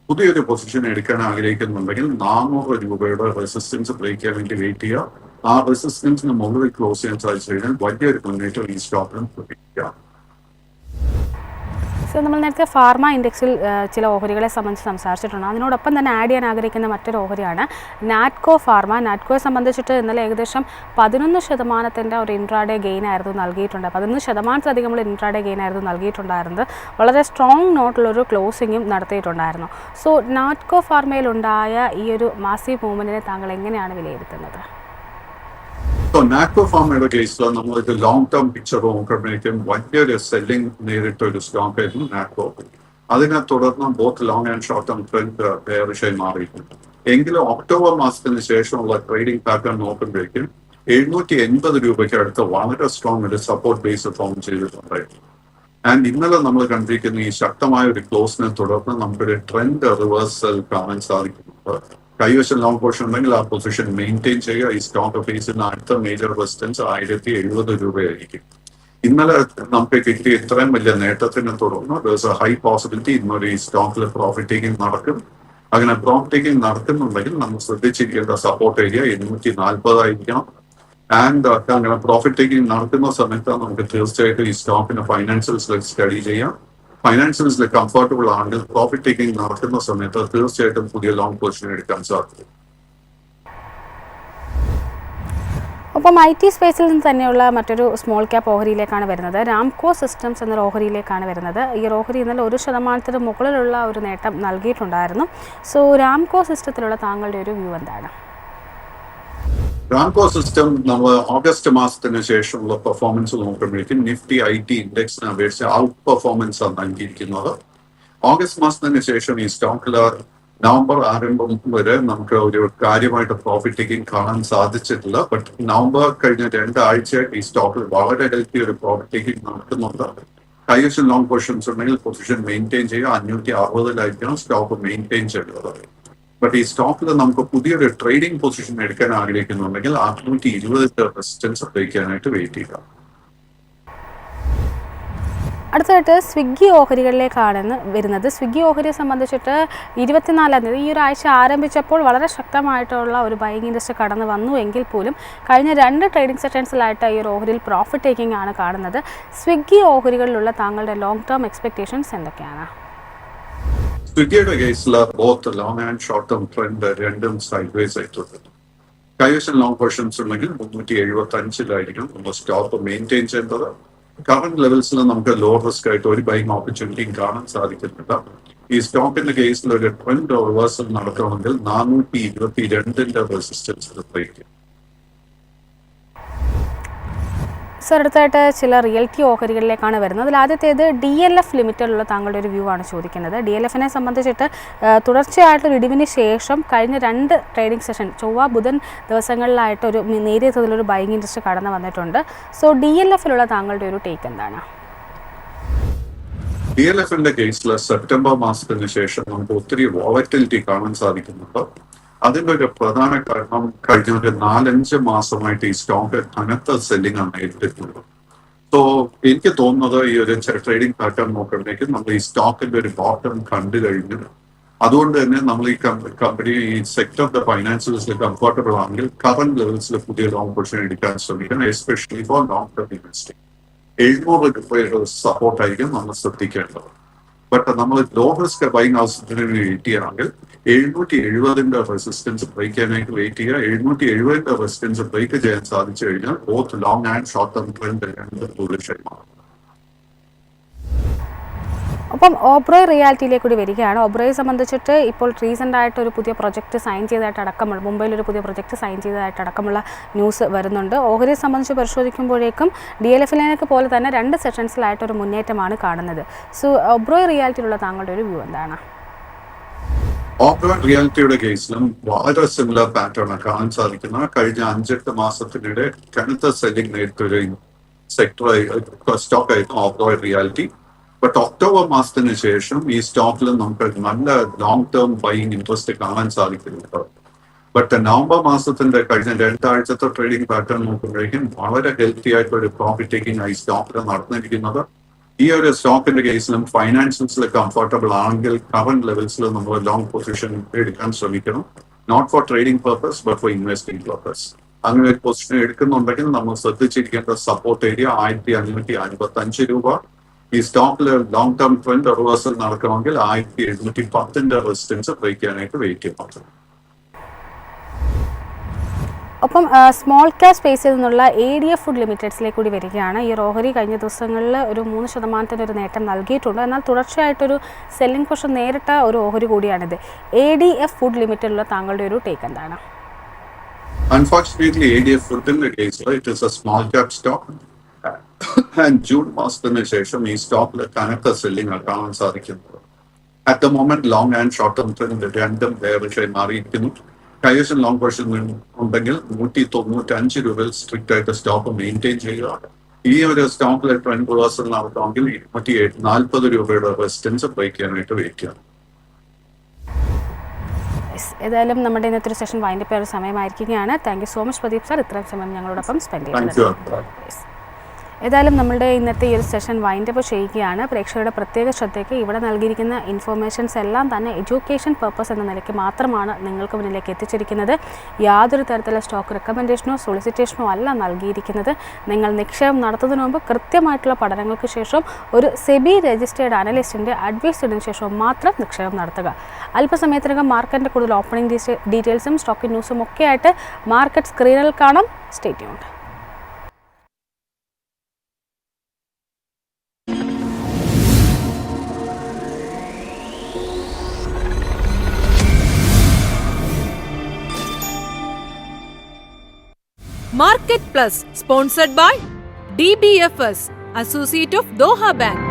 പുതിയൊരു പൊസിഷൻ എടുക്കാൻ ആഗ്രഹിക്കുന്നുണ്ടെങ്കിൽ നാനൂറ് രൂപയുടെ റെസിസ്റ്റൻസ് ബ്രേക്ക് ചെയ്യാൻ വേണ്ടി വെയിറ്റ് ചെയ്യുക ആ റെസിസ്റ്റൻസിന് മുകളിൽ ക്ലോസ് ചെയ്യാൻ സാധിച്ചു കഴിഞ്ഞാൽ വലിയൊരു മുന്നേറ്റം ഈ സ്റ്റോക്കിനും പ്രതീക്ഷിക്കാം. സോ നമ്മൾ നേരത്തെ ഫാർമ ഇൻഡെക്സിൽ ചില ഓഹരികളെ സംബന്ധിച്ച് സംസാരിച്ചിട്ടുണ്ട്. അതിനോടൊപ്പം തന്നെ ആഡ് ചെയ്യാൻ ആഗ്രഹിക്കുന്ന മറ്റൊരു ഓഹരിയാണ് നാറ്റ്കോ ഫാർമ നാറ്റ്കോയെ സംബന്ധിച്ചിട്ട് ഇന്നലെ ഏകദേശം പതിനൊന്ന് ശതമാനത്തിന്റെ ഒരു ഇൻട്രാഡേ ഗെയിൻ ആയിരുന്നു നൽകിയിട്ടുണ്ട്. പതിനൊന്ന് ശതമാനത്തിലധികം നമ്മൾ ഇൻട്രാഡേ ഗെയിൻ ആയിരുന്നു നൽകിയിട്ടുണ്ടായിരുന്നത്. വളരെ സ്ട്രോങ് നോട്ടുള്ളൊരു ക്ലോസിങ്ങും നടത്തിയിട്ടുണ്ടായിരുന്നു. സോ നാറ്റ്കോ ഫാർമയിലുണ്ടായ ഈ ഒരു മാസീവ് മൂവ്മെന്റിനെ താങ്കൾ എങ്ങനെയാണ് വിലയിരുത്തുന്നത്? സോ നാക്കോ ഫാമയുടെ കേസിൽ നമ്മളൊരു ലോങ് ടേം പിക്ചർ നോക്കുമ്പോഴേക്കും വലിയൊരു സെല്ലിംഗ് നേരിട്ട ഒരു സ്റ്റോക്ക് ആയിരുന്നു നാക്കോ അതിനെ തുടർന്ന് both long and short term trend ബെയറിഷായി മാറിയിട്ടുണ്ട്. എങ്കിലും ഒക്ടോബർ മാസത്തിന് ശേഷമുള്ള ട്രേഡിംഗ് പാറ്റേൺ നോക്കുമ്പോഴേക്കും എഴുന്നൂറ്റി എൺപത് രൂപയ്ക്ക് അടുത്ത് വളരെ സ്ട്രോങ് ഒരു സപ്പോർട്ട് ബേസ് ഫോം ചെയ്തിട്ടുണ്ടായിരുന്നു. ആൻഡ് ഇന്നലെ നമ്മൾ കണ്ടിരിക്കുന്ന ഈ ശക്തമായ ഒരു ക്ലോസിനെ തുടർന്ന് നമുക്കൊരു ട്രെൻഡ് റിവേഴ്സൽ കാണാൻ സാധിക്കുന്നുണ്ട്. കൈവശം ലോങ് പോർഷൻ ഉണ്ടെങ്കിൽ ആ പൊസിഷൻ മെയിന്റെയിൻ ചെയ്യുക. ഈ സ്റ്റോക്ക് ഫേസിന് അടുത്ത മേജർ റെസിസ്റ്റൻസ് ആയിരത്തി എഴുപത് രൂപയായിരിക്കും. ഇന്നലെ നമുക്ക് കിട്ടിയ ഇത്രയും വലിയ നേട്ടത്തിനെ തുടർന്ന് ഹൈ പോസിബിലിറ്റി ഇന്നൊരു ഈ സ്റ്റോക്കിൽ പ്രോഫിറ്റ് ടേക്കിംഗ് നടക്കും. അങ്ങനെ പ്രോഫിറ്റ് ടേക്കിംഗ് നടക്കുന്നുണ്ടെങ്കിൽ നമ്മൾ ശ്രദ്ധിച്ചിരിക്കേണ്ട സപ്പോർട്ട് ഏരിയ എണ്ണൂറ്റി നാൽപ്പതായിരിക്കണം. ആൻഡ് അങ്ങനെ പ്രോഫിറ്റ് ടേക്കിംഗ് നടക്കുന്ന സമയത്ത് നമുക്ക് തീർച്ചയായിട്ടും ഈ സ്റ്റോക്കിന്റെ ഫൈനാൻഷ്യൽ സ്റ്റഡി ചെയ്യാം. ഫൈനാൻഷ്യൽസിൽ കംഫർട്ടബിൾ ആണെങ്കിൽ പ്രോഫിറ്റ് ടേക്കിംഗ് നടത്തുന്ന സമയത്ത് തീർച്ചയായിട്ടും പുതിയ ലോങ് പൊസിഷൻ എടുക്കാൻ സാധിക്കും. ഒപ്പം ഐ ടി സ്പേസിൽ നിന്ന് തന്നെയുള്ള മറ്റൊരു സ്മോൾ ക്യാപ്പ് ഓഹരിയിലേക്കാണ് വരുന്നത്. രാംകോ സിസ്റ്റംസ് എന്ന ഓഹരിയിലേക്കാണ് വരുന്നത്. ഈ ഓഹരി ഇന്നലെ ഒരു ശതമാനത്തിന് മുകളിലുള്ള ഒരു നേട്ടം നൽകിയിട്ടുണ്ടായിരുന്നു. സോ രാംകോ സിസ്റ്റത്തിലുള്ള താങ്കളുടെ ഒരു വ്യൂ എന്താണ്? റാംകോ സിസ്റ്റം നമ്മൾ ഓഗസ്റ്റ് മാസത്തിന് ശേഷമുള്ള പെർഫോമൻസ് നോക്കുമ്പോഴേക്കും നിഫ്റ്റി ഐ ടി ഇൻഡെക്സിനെ അപേക്ഷിച്ച് ഔട്ട് പെർഫോമൻസ് ആണ് നൽകിയിരിക്കുന്നത്. ഓഗസ്റ്റ് മാസത്തിന് ശേഷം ഈ സ്റ്റോക്കിൽ നവംബർ ആരംഭം വരെ നമുക്ക് ഒരു കാര്യമായിട്ട് പ്രോഫിറ്റ് ടേക്കിംഗ് കാണാൻ സാധിച്ചിട്ടില്ല. ബട്ട് നവംബർ കഴിഞ്ഞ രണ്ടാഴ്ചയായിട്ട് ഈ സ്റ്റോക്കിൽ വളരെ ഹെൽത്തി ഒരു പ്രോഫിറ്റ് ടേക്കിംഗ് നടക്കുന്നുണ്ട്. ഹയസ്റ്റ് ലോങ് പൊസിഷൻസ് ഉണ്ടെങ്കിൽ പൊസിഷൻ മെയിന്റെയിൻ ചെയ്യുക. അഞ്ഞൂറ്റി അറുപതിലായിരിക്കണം സ്റ്റോക്ക് മെയിന്റെയിൻ ചെയ്യേണ്ടത്. ബട്ട് ഈ സ്റ്റോക്കിൽ നമുക്ക് പുതിയൊരു ട്രേഡിംഗ് പൊസിഷൻ എടുക്കാൻ ആഗ്രഹിക്കുന്നുണ്ടെങ്കിൽ അറുന്നൂറ്റി ഇരുപതിന്റെ റെസിസ്റ്റൻസ് ഉപയോഗിക്കാനായിട്ട് വെയിറ്റ് ചെയ്യുക. അടുത്തതായിട്ട് സ്വിഗ്ഗി ഓഹരികളിലേക്കാണ് വരുന്നത്. സ്വിഗ്ഗി ഓഹരിയെ സംബന്ധിച്ചിട്ട് ഇരുപത്തിനാലാം തീയതി ഈ ഒരു ആഴ്ച ആരംഭിച്ചപ്പോൾ വളരെ ശക്തമായിട്ടുള്ള ഒരു ബൈങ് ഇൻഡസ്ട്രി കടന്നു വന്നു എങ്കിൽ പോലും കഴിഞ്ഞ രണ്ട് ട്രേഡിംഗ് സെഷൻസിലായിട്ട് ഈ ഒരു ഓഹരിയിൽ പ്രോഫിറ്റ് ടേക്കിംഗ് ആണ് കാണുന്നത്. സ്വിഗ്ഗി ഓഹരികളിലുള്ള താങ്കളുടെ ലോങ് ടേം എക്സ്പെക്റ്റേഷൻസ് എന്തൊക്കെയാണ്? സ്വിഗ്ഗിയുടെ കേസിൽ both long and short term trend രണ്ടും സൈഡ് വേസ് ആയിട്ടുണ്ട് കൈവശം ലോങ് പൊസിഷൻസ് ഉണ്ടെങ്കിൽ മുന്നൂറ്റി എഴുപത്തി അഞ്ചിലായിരിക്കും നമ്മൾ സ്റ്റോപ്പ് മെയിന്റെയിൻ ചെയ്യേണ്ടത്. കറന്റ് ലെവൽസിൽ നമുക്ക് ലോ റിസ്ക് ആയിട്ട് ഒരു ബൈങ് ഓപ്പർച്യൂണിറ്റിയും കാണാൻ സാധിക്കുന്നില്ല. ഈ സ്റ്റോക്കിന്റെ കേസിൽ ഒരു ട്രെൻഡ് റിവേഴ്സൽ നടക്കണമെങ്കിൽ നാനൂറ്റി ഇരുപത്തി രണ്ടിന്റെ റെസിസ്റ്റൻസ് ബ്രേക്ക് സർ അടുത്തായിട്ട് ചില റിയൽറ്റി ഓഹരികളിലേക്കാണ് വരുന്നത്. അതിൽ ആദ്യത്തേത് ഡി എൽ എഫ് ലിമിറ്റഡിലുള്ള താങ്കളുടെ ഒരു വ്യൂ ആണ് ചോദിക്കുന്നത്. ഡി എൽ എഫിനെ സംബന്ധിച്ചിട്ട് തുടർച്ചയായിട്ടൊരു ഇടിവിന് ശേഷം കഴിഞ്ഞ രണ്ട് ട്രേഡിംഗ് സെഷൻ ചൊവ്വ ബുധൻ ദിവസങ്ങളിലായിട്ട് ഒരു നേരിയ തോതിലൊരു ബൈങ് ഇൻട്രസ്റ്റ് കടന്നു വന്നിട്ടുണ്ട്. സോ ഡി എൽ എഫിലുള്ള താങ്കളുടെ ഒരു ടേക്ക് എന്താണ്? ഡി എൽ എഫിന്റെ കേസിൽ സെപ്റ്റംബർ മാസത്തിന് ശേഷം നമുക്ക് ഒത്തിരി വോളറ്റിലിറ്റി കാണാൻ സാധിക്കുന്നുണ്ട്. അതിന്റെ ഒരു പ്രധാന കാരണം കഴിഞ്ഞ ഒരു നാലഞ്ച് മാസമായിട്ട് ഈ സ്റ്റോക്ക് കനത്ത സെല്ലിംഗ് ആണ് നേരിട്ടിട്ടുള്ളത് സോ എനിക്ക് തോന്നുന്നത് ഈ ഒരു ട്രേഡിംഗ് പാറ്റേൺ നോക്കുമ്പോഴേക്കും നമ്മൾ ഈ സ്റ്റോക്കിന്റെ ഒരു ബോട്ടം കണ്ടു കഴിഞ്ഞു. അതുകൊണ്ട് തന്നെ നമ്മൾ ഈ കമ്പനി ഈ ദ ഫൈനാൻഷ്യൽസിൽ കംഫർട്ടബിൾ ആണെങ്കിൽ കറന്റ് ലെവൽസിൽ പുതിയ ലോങ് പൊസിഷൻ എടുക്കാൻ ശ്രമിക്കണം especially for long term investing എഴുന്നൂറ് സപ്പോർട്ടായിരിക്കും നമ്മൾ ശ്രദ്ധിക്കേണ്ടത്. ബട്ട് നമ്മൾ ലോ റിസ്ക് ബൈങ് ഹൗസിന് വേണ്ടി ചെയ്യുകയാണെങ്കിൽ എഴുന്നൂറ്റി എഴുപതിന്റെ റെസിസ്റ്റൻസ് ബ്രേക്ക് ചെയ്യാനായിട്ട് വെയിറ്റ് ചെയ്യുക. എഴുന്നൂറ്റി എഴുപതിന്റെ റെസിസ്റ്റൻസ് ബ്രേക്ക് ചെയ്യാൻ സാധിച്ചു കഴിഞ്ഞാൽ both long and short term trend രണ്ട് ബുള്ളിഷായി മാറും. അപ്പം ഓബ്രോയ് റിയാലിറ്റിയിലേക്ക് കൂടി വരികയാണ്. ഓബ്രോയെ സംബന്ധിച്ചിട്ട് ഇപ്പോൾ റീസെന്റ് ആയിട്ട് ഒരു പുതിയ പ്രൊജക്റ്റ് സൈൻ ചെയ്തതായിട്ട് അടക്കമുള്ള മുംബൈയിൽ ഒരു പുതിയ പ്രൊജക്റ്റ് സൈൻ ചെയ്തതായിട്ട് അടക്കമുള്ള ന്യൂസ് വരുന്നുണ്ട്. ഓഹരിയെ സംബന്ധിച്ച് പരിശോധിക്കുമ്പോഴേക്കും ഡി എൽ എഫിലേക്ക് പോലെ തന്നെ രണ്ട് സെഷൻസിലായിട്ട് ഒരു മുന്നേറ്റമാണ് കാണുന്നത്. സോ ഓബ്രോയ് റിയാലിറ്റിയിലുള്ള താങ്കളുടെ ഒരു വ്യൂ എന്താണ്? ഓപ്പറേറ്റ് റിയാലിറ്റിയുടെ കേസിലും വളരെ സിമിലർ പാറ്റേൺ കാണാൻ സാധിക്കുന്ന കഴിഞ്ഞ അഞ്ചെട്ട് മാസത്തിനിടെ കനത്ത സെല്ലിംഗ് നേരിട്ടൊരു സെക്ടർ സ്റ്റോക്ക് ആയിരുന്നു ഓപ്പറേറ്റ് റിയാലിറ്റി ബട്ട് ഒക്ടോബർ മാസത്തിന് ശേഷം ഈ സ്റ്റോക്കിൽ നമുക്ക് നല്ല ലോങ് ടേം ബൈയിങ് ഇൻട്രസ്റ്റ് കാണാൻ സാധിക്കുന്നുണ്ട്. ബട്ട് നവംബർ മാസത്തിന്റെ കഴിഞ്ഞ രണ്ടാഴ്ചത്തെ ട്രേഡിംഗ് പാറ്റേൺ നോക്കുമ്പോഴേക്കും വളരെ ഹെൽത്തി ആയിട്ടുള്ള ഒരു പ്രോഫിറ്റ് ടേക്കിംഗ് ആയി സ്റ്റോക്കിൽ നടന്നിരിക്കുന്നത്. ഈ ഒരു സ്റ്റോക്കിന്റെ കേസിലും ഫൈനാൻഷ്യൽസിൽ കംഫർട്ടബിൾ ആണെങ്കിൽ കറന്റ് ലെവൽസിൽ നമ്മൾ ലോങ് പൊസിഷൻ എടുക്കാൻ ശ്രമിക്കണം. Not for trading purpose but for investing purpose അങ്ങനെ ഒരു പൊസിഷൻ എടുക്കുന്നുണ്ടെങ്കിൽ നമ്മൾ ശ്രദ്ധിച്ചിരിക്കേണ്ട സപ്പോർട്ട് ഏരിയ ആയിരത്തി അഞ്ഞൂറ്റി അൻപത്തി അഞ്ച് രൂപ. ഈ സ്റ്റോക്കിൽ ലോങ് ടേം ട്രെൻഡ് റിവേഴ്സൽ നടക്കണമെങ്കിൽ ആയിരത്തി എഴുന്നൂറ്റി പത്തിന്റെ റെസിസ്റ്റൻസ് ബ്രേക്ക് ചെയ്യാനായിട്ട് വെയിറ്റ് ചെയ്യണം. ഒപ്പം സ്മോൾ ക്യാപ് സ്പേസിൽ നിന്നുള്ള എ ഡി എഫ് ഫുഡ് ലിമിറ്റഡ്സിലേക്ക് കൂടി വരികയാണ്. ഈ റോഹരി കഴിഞ്ഞ ദിവസങ്ങളിൽ ഒരു മൂന്ന് ശതമാനത്തിന്റെ ഒരു നേട്ടം നൽകിയിട്ടുണ്ട്. എന്നാൽ തുടർച്ചയായിട്ടൊരു സെല്ലിംഗ് പൊഷൻ നേരിട്ട ഒരു ഓഹരി കൂടിയാണിത്. എ ഡി എഫ് ഫുഡ് ലിമിറ്റഡിലുള്ള താങ്കളുടെ ഒരു ടേക്ക് എന്താണ്? Unfortunately, ADF Food കേസിൽ it is a small cap stock and June മാസത്തിന് ശേഷം ഈ സ്റ്റോക്കിൽ കനത്ത സെല്ലിംഗ് കാണാൻ സാധിക്കുന്നത് at the moment long and short term രണ്ടും വേറെ മാറിയിരിക്കുന്നു. കൈവശം ലോങ് പൊസിഷൻ ഉണ്ടെങ്കിൽ നൂറ്റി തൊണ്ണൂറ്റി അഞ്ച് രൂപയിൽ സ്ട്രിക്റ്റ് ആയിട്ട് സ്റ്റോക്ക് മെയിന്റെയിൻ ചെയ്യുക. ഈ ഒരു സ്റ്റോക്കിൽ ട്രെൻഡ് റിവേഴ്സൽ നടത്തുമെങ്കിൽ ഇരുന്നൂറ്റി നാൽപ്പത് രൂപയുടെ റെസിസ്റ്റൻസ് ബ്രേക്ക് ചെയ്യാനായിട്ട് വെയിറ്റ് ചെയ്യണം ഏതായാലും നമ്മുടെ ഇന്നത്തെ ഒരു സെഷൻ വൈൻഡപ്പ് ചെയ്യാൻ സമയമായിരിക്കുകയാണ്. Thank you so much Pradeep sir ഇത്രയും സമയം ഞങ്ങളോടൊപ്പം സ്പെൻഡ് ചെയ്യുന്നത്. ഏതായാലും നമ്മുടെ ഇന്നത്തെ ഈ ഒരു സെഷൻ വൈൻഡപ്പ് ചെയ്യുകയാണ്. പ്രേക്ഷകരുടെ പ്രത്യേക ശ്രദ്ധയ്ക്ക് ഇവിടെ നൽകിയിരിക്കുന്ന ഇൻഫോർമേഷൻസ് എല്ലാം തന്നെ എഡ്യൂക്കേഷൻ പർപ്പസ് എന്ന നിലയ്ക്ക് മാത്രമാണ് നിങ്ങൾക്ക് മുന്നിലേക്ക് എത്തിച്ചിരിക്കുന്നത്. യാതൊരു തരത്തിലുള്ള സ്റ്റോക്ക് റെക്കമെൻഡേഷനോ സോളിസിറ്റേഷനോ അല്ല നൽകിയിരിക്കുന്നത്. നിങ്ങൾ നിക്ഷേപം നടത്തുന്നതിന് മുമ്പ് കൃത്യമായിട്ടുള്ള പഠനങ്ങൾക്ക് ശേഷം ഒരു സെബി രജിസ്റ്റേർഡ് അനലിസ്റ്റിന്റെ അഡ്വൈസ് ചെയ്തതിനു ശേഷം മാത്രം നിക്ഷേപം നടത്തുക. അല്പസമയത്തിനകം മാർക്കറ്റിന്റെ കൂടുതൽ ഓപ്പണിംഗ് ഡീറ്റെയിൽസും സ്റ്റോക്ക് ന്യൂസും ഒക്കെ ആയിട്ട് മാർക്കറ്റ് സ്ക്രീനിൽ കാണാം. സ്റ്റേറ്റ്യൂണ്ട് Market Plus, sponsored by DBFS, Associate of Doha Bank.